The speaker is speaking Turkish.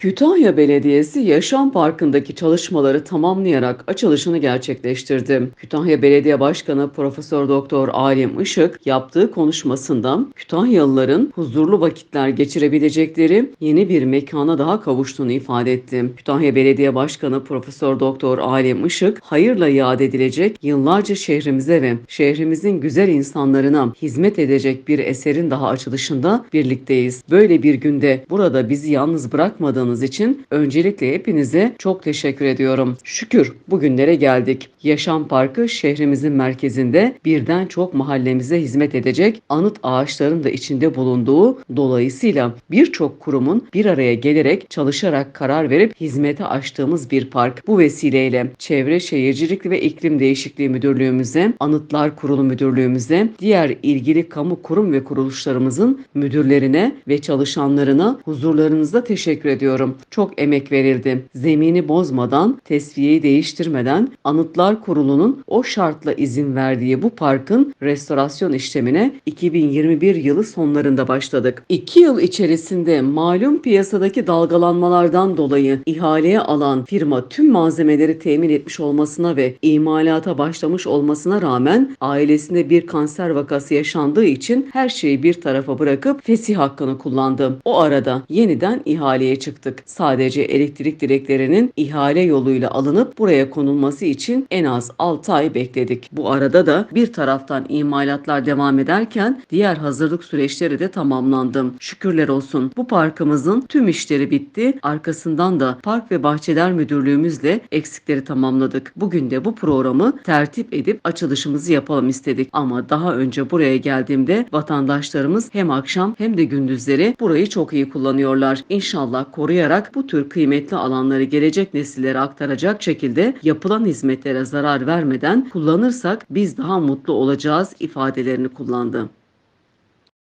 Kütahya Belediyesi Yaşam Parkı'ndaki çalışmaları tamamlayarak açılışını gerçekleştirdi. Kütahya Belediye Başkanı Profesör Doktor Alim Işık yaptığı konuşmasında Kütahyalıların huzurlu vakitler geçirebilecekleri yeni bir mekana daha kavuştuğunu ifade etti. Kütahya Belediye Başkanı Profesör Doktor Alim Işık hayırla yad edilecek yıllarca şehrimize ve şehrimizin güzel insanlarına hizmet edecek bir eserin daha açılışında birlikteyiz. Böyle bir günde burada bizi yalnız bırakmadığınız için öncelikle hepinize çok teşekkür ediyorum. Şükür bugünlere geldik. Yaşam Parkı şehrimizin merkezinde birden çok mahallemize hizmet edecek anıt ağaçların da içinde bulunduğu dolayısıyla birçok kurumun bir araya gelerek çalışarak karar verip hizmete açtığımız bir park. Bu vesileyle Çevre Şehircilik ve İklim Değişikliği Müdürlüğümüze, Anıtlar Kurulu Müdürlüğümüze, diğer ilgili kamu kurum ve kuruluşlarımızın müdürlerine ve çalışanlarına huzurlarınızda teşekkür ediyorum. Çok emek verildi. Zemini bozmadan, tesviyeyi değiştirmeden Anıtlar Kurulu'nun o şartla izin verdiği bu parkın restorasyon işlemine 2021 yılı sonlarında başladık. 2 yıl içerisinde malum piyasadaki dalgalanmalardan dolayı ihaleye alan firma tüm malzemeleri temin etmiş olmasına ve imalata başlamış olmasına rağmen ailesinde bir kanser vakası yaşandığı için her şeyi bir tarafa bırakıp fesih hakkını kullandı. O arada yeniden ihaleye çıktık. Sadece elektrik direklerinin ihale yoluyla alınıp buraya konulması için en az 6 ay bekledik. Bu arada da bir taraftan imalatlar devam ederken diğer hazırlık süreçleri de tamamlandı. Şükürler olsun. Bu parkımızın tüm işleri bitti. Arkasından da Park ve Bahçeler Müdürlüğümüzle eksikleri tamamladık. Bugün de bu programı tertip edip açılışımızı yapalım istedik. Ama daha önce buraya geldiğimde vatandaşlarımız hem akşam hem de gündüzleri burayı çok iyi kullanıyorlar. İnşallah koruyarak bu tür kıymetli alanları gelecek nesillere aktaracak şekilde yapılan hizmetlere zarar vermeden kullanırsak biz daha mutlu olacağız ifadelerini kullandı.